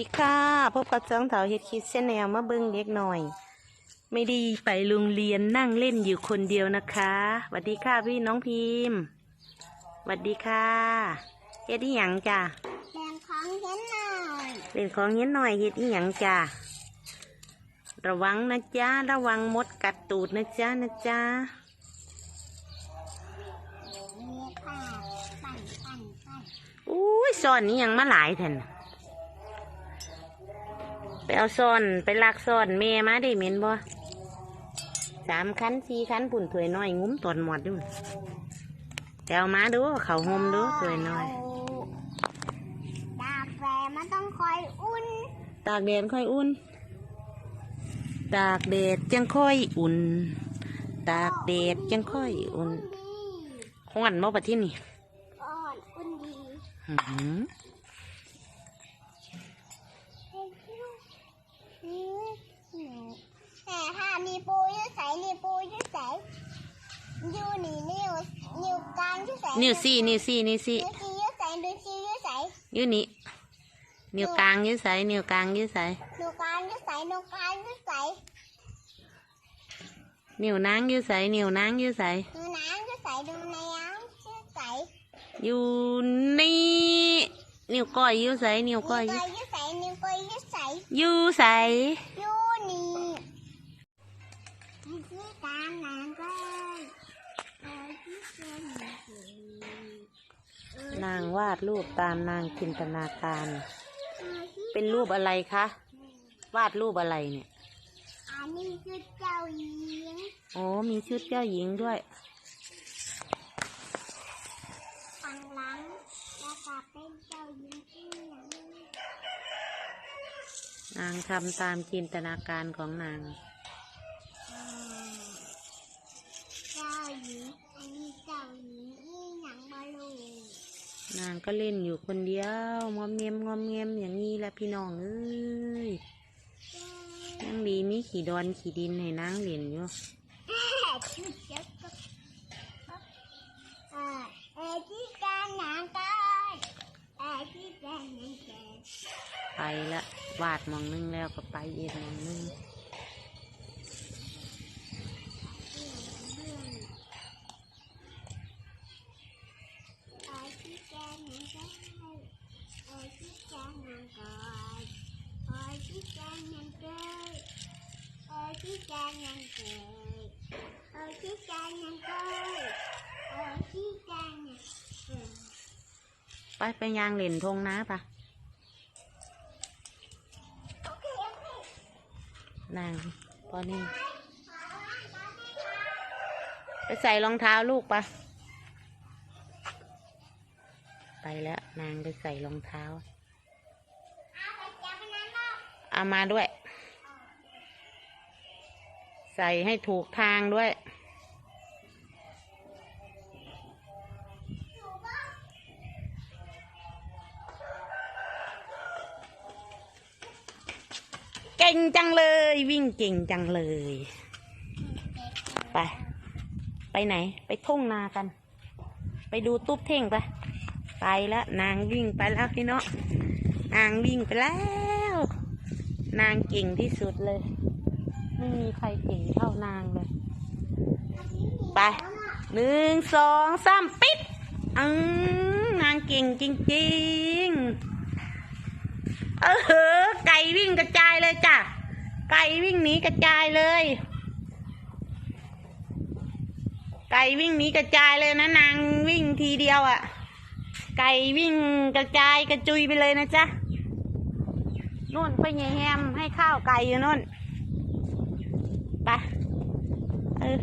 ดีค่ะ พบกับจ้องเถาเฮ็ดคิดเส้นแนวมาเบิ้งเล็กหน่อย ไม่ได้ไปโรงเรียนนั่งเล่นอยู่คนเดียวนะคะสวัสดีค่ะพี่น้องพิมพ์สวัสดีค่ะเฮ็ดอีหยังจ้ะแบ่งของเห็นหน่อยเล่นของเฮ็ดหน่อยเฮ็ดอีหยังจ้ะระวังนะจ๊ะระวังมดกัดตูดนะจ๊ะนะจ๊ะนี่ค่ะปั่นปั่นปั่นอุ้ยซ่อนนี่ยังมาหลายแทนไป เอาซ่อนไปลากซ่อนเมมาได้เหม็นบ่สามคันสี่คันปุ่นถวยน้อยงุ้มตอนหมดอยู่แต่เอามาดูเขาห่มดูถวยน้อยดาแฟมันต้องคอยอุ่น ตากแดดค่อยอุ่น ตากแดดจังค่อยอุ่น ตากแดดจังค่อยอุ่นดีห้อนมาปะที่นี่อ่อนอุ่นดี อื้อหือ เฮ้ยนี่นี่แต่ถ้ามีปู ยืดใสมีปูยืดใสยูนี่นิ้วนิ้วกลางยืดใสนิ้วซี่นิ้วซี่นิ้วซี่นิ้วชี้ยืดใสนิ้วชี้ยืดใสอยู่นี่นิ้วกลางอยืดใส่นิ้วกลางอยืดใส่นิ้วกลางยืดใสนิ้วกลางยืดใสนิ้วนางอยืดใส่นิ้วนางอยืดใส่นิ้วน้ำยืดใสนิ้วน้ำยืดใสอยู่นี่นิ้วก้อยอยู่ใส่นิ้วก้อยอยู่นิ้วก้อยยืดใสนิ้วก้อยยืดใสอยู่ใส่ยูนี่ ให้ที่ตามนางก็เออที่เส้นสีนางวาดรูปตามนางจินตนาการเออที่เป็นรูปอะไรคะ วาดรูปอะไรเนี่ย อันนี้คือเจ้าหญิงโอ้มีชุดเจ้าหญิงด้วย ฝั่งหลังแล้วก็เป็นเจ้าหญิงที่หลังนางทำตามจินตนาการของนาง อ่าเจ้าหญิงอันนี้เจ้าหญิงที่หนังมาลู นางก็เล่นอยู่คนเดียวงอมเงียมงอมเงียมอย่างนี้แหละพี่น้องเอ้ยนางดีมีขี่ดอนขี่ดินให้นางเล่นอยู่เออเออที่การนังกันเออที่การนังกันไปละวาดมองนึงแล้วก็ไปอีกหมองนึง ไปไปยางเล่นทงนะปะโอเคโอเคนางพอนี่ไปใส่รองเท้าลูกปะไปแล้วนางไปใส่รองเท้า เอามาด้วย ใส่ให้ถูกทางด้วย เก่งจังเลย วิ่งเก่งจังเลย ไป ไปไหน ไปทุ่งนากัน ไปดูตุ๊บเท่งไป ไปแล้ว นางวิ่งไปแล้วพี่เนาะนางวิ่งไปแล้ว นางเก่งที่สุดเลย ไม่มีใครเก่งเท่านางเลย ไปหนึ่งสองสามปิดอืมนางเก่งจริงๆ เออไก่วิ่งกระจายเลยจ้ะ ไก่วิ่งหนีกระจายเลย ไก่วิ่งหนีกระจายเลยนะนางวิ่งทีเดียวอะ่ะ ไก่วิ่งกระจายกระจุยไปเลยนะจ๊ะนู่นไปเยแฮมให้ข้าวไก่อยู่นู่นไป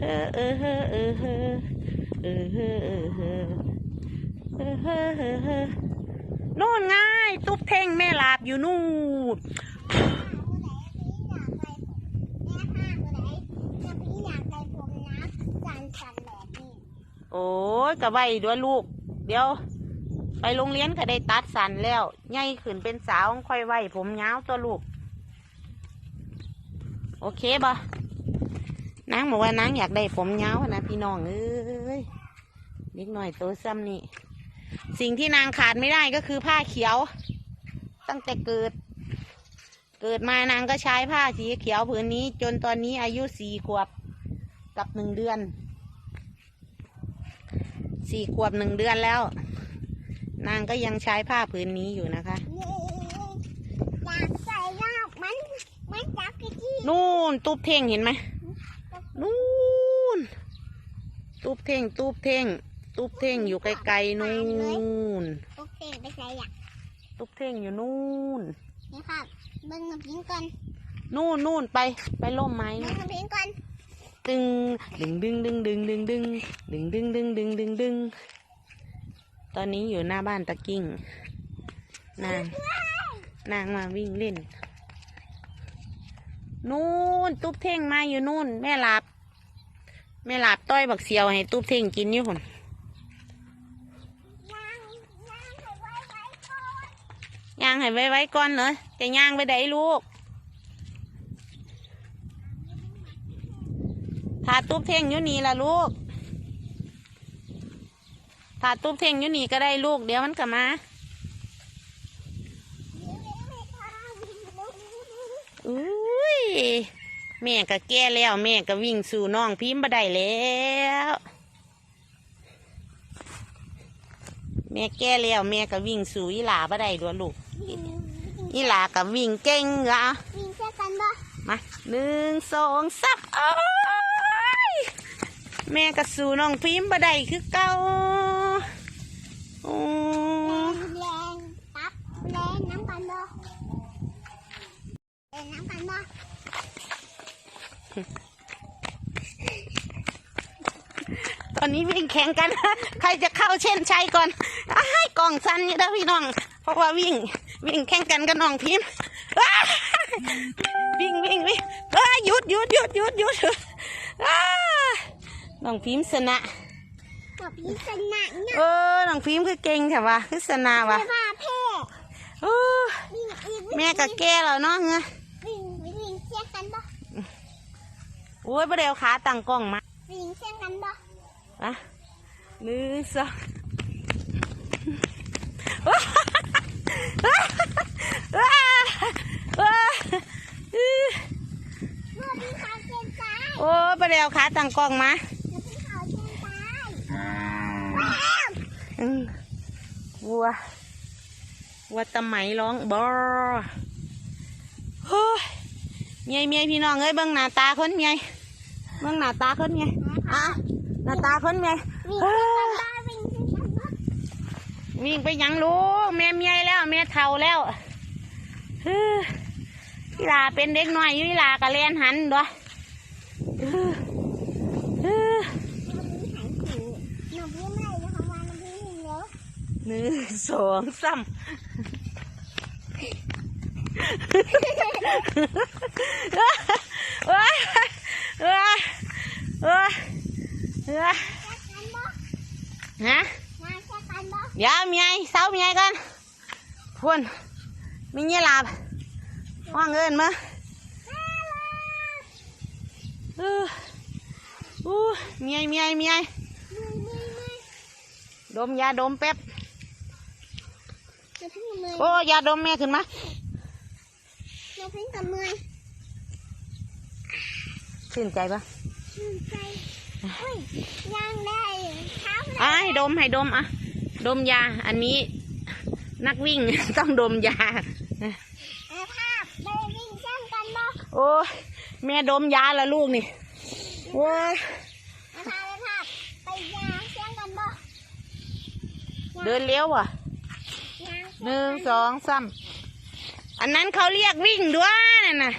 เออเฮอเออเฮอเออเฮอเออเฮอเออเฮอเออเฮอเออเฮอนู่นง่าย ตุ๊บเท่งแม่ลาบอยู่นู่นโอ้ยกะไว้ด้วยลูก เดี๋ยว ไปโรงเรียนก็ได้ตัดสันแล้วใหญ่ขึ้นเป็นสาวค่อยไว้ผมยาวตัวลูก โอเคบ่ นางบอกว่านางอยากได้ผมยาวอะนะพี่น้องเอ้ยนิดหน่อยตัวซ้ำนี่ สิ่งที่นางขาดไม่ได้ก็คือผ้าเขียว ตั้งแต่เกิด เกิดมานางก็ใช้ผ้าสีเขียวผืนนี้ จนตอนนี้อายุสี่ขวบกับหนึ่งเดือนสี่ขวบหนึ่งเดือนแล้ว นางก็ยังใช้ผ้าผืนนี้อยู่นะคะนี่อยากใส่รอบมันมันจับกระจี้นู่นตูบเท่งเห็นไหมนู่น ตูบเท่งตูบเท่งตูบเท่งอยู่ไกลๆนู่นโอเคไปใส่อะตูบเท่งอยู่นู่นนี่ครับเบิ้งน้ำพิงก่อนนู่นนู่นไปไปล่มไม้เบิ้นู่งนน้ำพิงก่อนดึงดึงดึงดึงดึงดึงดึงดึงดึงดึงดึงดึงดึงตอนนี้อยู่หน้าบ้านตะกิ้งนางนางมาวิ่งเล่นนู่นตุ๊บเท่งมาอยู่นู่นแม่หลับ แม่หลับต้อยบักเสียวให้ตุ๊บเท่งกินอยู่คนย่างย่างให้ไว้ไว้ก่อนย่างให้ไว้ไว้ก่อนเลยจะย่างไปไดลูกถ้าตุ๊บเท่งอยู่นี่ละลูกถ้าตุ๊บเท่งอยู่นี่ก็ได้ลูกเดี๋ยวมันกลับมาอุ้ย แม่ก็แก่แล้ว แม่ก็วิ่งสู่น้องพิมพ์บ่ได้แล้ว แม่แก่แล้วแม่ก็วิ่งสู่อีหลาบ่ได้ด้วยลูกอีหลาก็วิ่งเก่งเหรอวิ่งเชื่อกันบ่มาหนึ่งสองสามโอ้ยแม่ก็สู่น้องพิมพ์บ่ได้คือเก่าโอ้ แรงแรงตับแรงน้ำกันบ่แรงน้ำกันบ่ ตอนนี้วิ่งแข่งกัน ใครจะเข้าเช่นชัยก่อนอ้ายกล่องสั้นนี่นะพี่น้อง เพราะว่าวิ่ง วิ่งแข่งกันกับน้องพิมพ์อ้ายวิ่งวิ่งวิ่งอ้ายหยุดหยุดหยุดหยุดหยุดอ้ายน้องพิมพ์ชนะกับพี่ชนะเนี่ยเออน้องพิมพ์คือเก่งค่ะวะคือชนะวะไม่ว่าเพ่เออวิ่งอีกวิ่งแม่กับแก่แล้วเนาะเงย วิ่งวิ่งเชื่อกันบ่ โอ้ยประเดี๋ยวขาตั้งกล้องมาวิ่งเชื่อกันบ่อะหนึ่งสองว้าเมื่อพี่เขาเส้นซ้ายโอ้ยประเดี๋ยวขาตั้งกล้องมาเมื่อพี่เขาเส้นซ้ายอืมวัววัวตะไหมร้องบอเฮ้ยเมียเมียพี่น้องเอ้ยเบิ่งหน้าตาคนเมีย มึงหน้าตาขึ้นไงอะหน้าตาขึ้นไงวิ่งไปยังลูกแม่เมียแล้วแม่เท่าแล้วพิลาเป็นเด็กน้อยยิลากระเล่นหันด้วยหนึ่งสองสามว้า เออเออเออฮะเดี๋ยวมีไงเสามีไกันพุ่นมีเงี้ยลาบว่างเงินมั้ยออู้เมีไเมีไเมีไงดมยาดมแป๊บโอ้ยาดมแม่ขึ้นมาเราเพิ่งกับมือ ชื่นใจปะชื่นใจอุ้ยยังได้เท้าเลยอะให้ดมให้ดมอะ ดมยา อันนี้นักวิ่งต้องดมยาไอ้ภาพไปวิ่งเชื่อกันบ่โอ้ยแม่ดมยาละลูกนี่โอ้ยไอ้ภาพไอ้ภาพไปยางเชื่อกันบ่เดินเลี้ยวอะยางหนึ่งสองสามอันนั้นเขาเรียกวิ่งด้วยนั่นน่ะ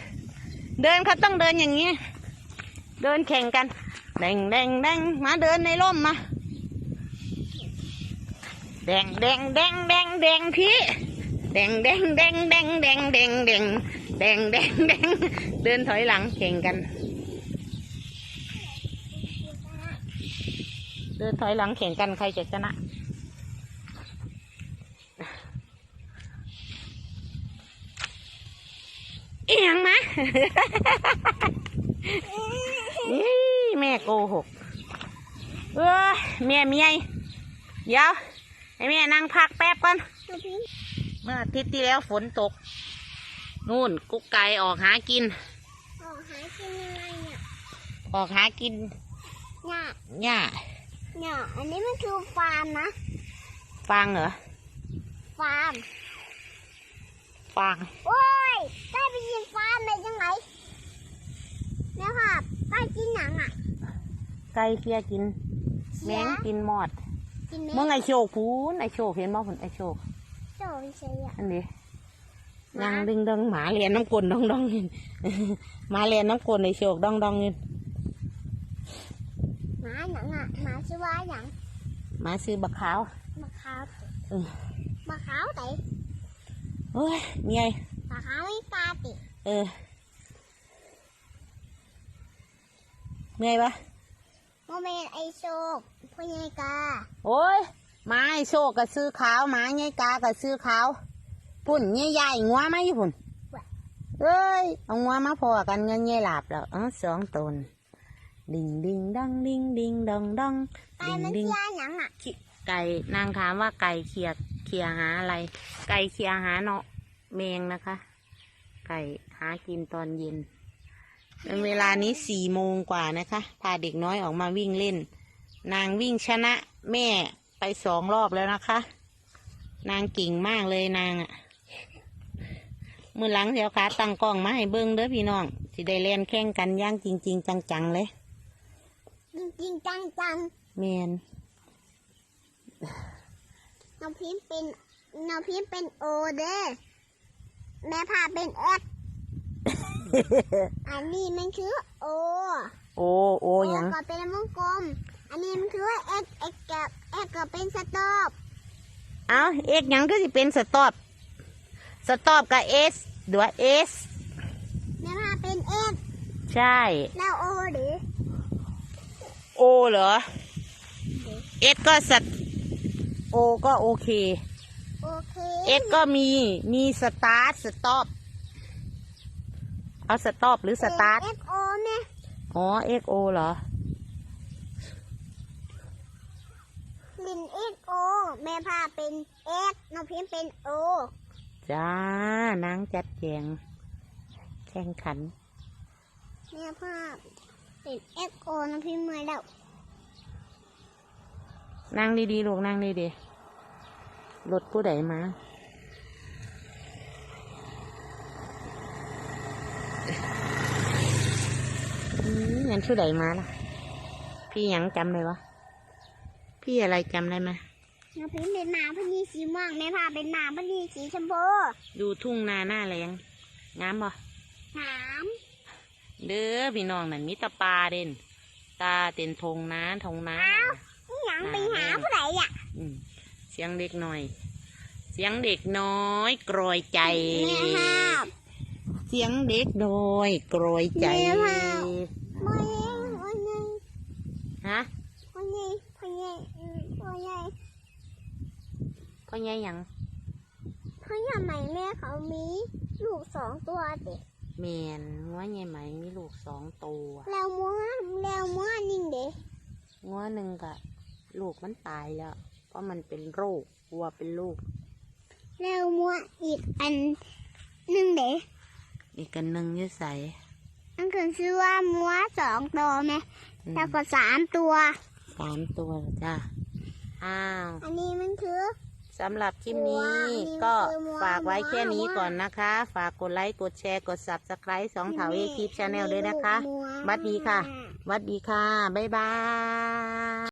เดินเขาต้องเดินอย่างนี้ เดินแข่งกันแดงแดงแดงมาเดินในร่มมาแดงแดงแดงแดงแดงพี่แดงแดงแดงแดงแดงแดงแดงแดงแดงแดงเดินถอยหลังแข่งกัน เดินถอยหลังแข่งกันใครจะชนะเอียงนะ นี่แม่โกหก เออแม่เมียเดี๋ยวให้แม่นั่งพักแป๊บก่อนน้ำพี่เมื่ออาทิตย์ที่แล้วฝนตก นู่นกุ๊กไก่ออกหากิน ออกหากินยังไงเนี่ยออกหากินเนี่ยหญ้าเนี่ยอันนี้มันคือฟาร์มนะ ฟางเหรอ ฟาร์ม ฟาง โอ้ย ได้ไปกินฟาร์มได้ยังไงเนี่ยค่ะได้กินหนังอะ ไก่เคียกิน แมงกินหมอดกินไหมเมื่อไอโชคพูนไอโชคเห็นบ่ผนไอโชคโจ้ไม่ใช่อะอันนี้หมานางดึงดังหมาเรียนน้ำกลนดองดองเงินหมาเรียนน้ำกลนไอโชคดองดองเงินหมาหนังอะหมาชื่อว่าหนังหมาซื้อบักขาวมะขาวเออมะขาวไตเฮ้ยเมียมะขาวไม่ตาติเออ เมื่อยปะโมเมนไอโชคพ่อใหญ่กา โอ้ยหมาไอโชคก็ซื้อขาวหมาไงกาก็ซื้อขาวปุ่นเงี้ยใหญ่งัวไหมาอยู่ปุ่นเอ้ยเอางัวมาพอกันเงี้ยเงี้ยหลับแล้วเออสองตนดิงดิงดังดิงดิงดองดองไก่ดิงมันดิงเชียหนังอะไก่นางถามว่าไก่เคียเคียหาอะไร ไก่เคียหาเนาะแมงนะคะ ไก่หากินตอนเย็น เวลานี้สี่โมงกว่านะคะ พาเด็กน้อยออกมาวิ่งเล่น นางวิ่งชนะแม่ไปสองรอบแล้วนะคะ นางเก่งมากเลยนางอะมือหลังเสียวขาตั้งกล้องมาให้เบิ้งเด้อพี่น้องสิได้เล่นแข่งกันอย่างจริงๆจังๆเลย จริงจริงจังจังแมนน้องพิมพ์เป็นน้องพิมพ์เป็นโอเด้อแม่พาเป็นเอ็ก อันนี้มันคือโอโอ้โอ้หยังก็เป็นวงกลม อันนี้มันคือเอ็กเอ็กกับเอ็กก็เป็นสต็อปเอาเอกหยังก็สิเป็นสต็อปสต็อปกับเอสด้วยเอสแม่พาเป็นเอ็กใช่ แล้วโอหรือโอเหรอเอสก็สตโอก็โอเคโอเคเอสก็มีมีสตาร์ทสต็อป เอาสต็อปหรือสตาร์ทเอ็กโอเนี่ยอ๋อเอกโอเหรอ ลินเอ็กโอแม่พาเป็นเอ็กน้องพิมพ์เป็นโอจ้านางจัดแจงแข่งขัน แม่พาเป็นเอ็กโอน้องพิมพ์เมื่อยแล้วนั่งดีๆลูกนั่งดีๆรถผู้ใดมา อืมงั้นผู้ใดมาล่ะ พี่หยังจำเลยวะพี่อะไรจำได้ไหมน้องพิมพ์เป็นหมาพนีสีม่วงแม่พาเป็นหมาพนีสีชมพูดูทุ่งนาหน้าแรงงามบ่สามเด้อพี่น้องนั่นมีแตาปลาเด่น ตาเต็นทงนาทงนานี่หยังไปหาผู้ใดอะอืมเสียงเด็กหน่อย เสียงเด็กน้อยกรอยใจแม่พาเสียงเด็กน้อยกรอยใจ แม่พาพ่อใหญ่พ่อใหญ่ฮะพ่อใหญ่พ่อใหญ่อืมพ่อใหญ่พ่อใหญ่หยังพ่อใหญ่ใหม่แม่เขามีลูกสองตัวเด็กแมนงัวใหญ่ไหมมีลูกสองตัวแล้วม้วแล้วม้วนิ่งเด็กงัวหนึ่งกะลูกมันตายแล้ว เพราะมันเป็นโรควัวเป็นโรคแล้วม้วอีกอันหนึ่งเด็กอีกกันหนึ่งอยืดใส นั่นคือชื่อว่าม้วสองตัวไหมแล้วก็สามตัวสามตัวแล้วจ้าอ้าว อันนี้มันคือสำหรับคลิปนี้ว้าวนี่ก็คือม้วนฝากไว้แค่นี้ม้วนก่อนนะคะ ฝากกดไลค์ กดแชร์ กด subscribe สองเถาเอคลิปชาแนลด้วยนะคะม้วสวัสดีค่ะสวัสดีค่ะ บ๊ายบาย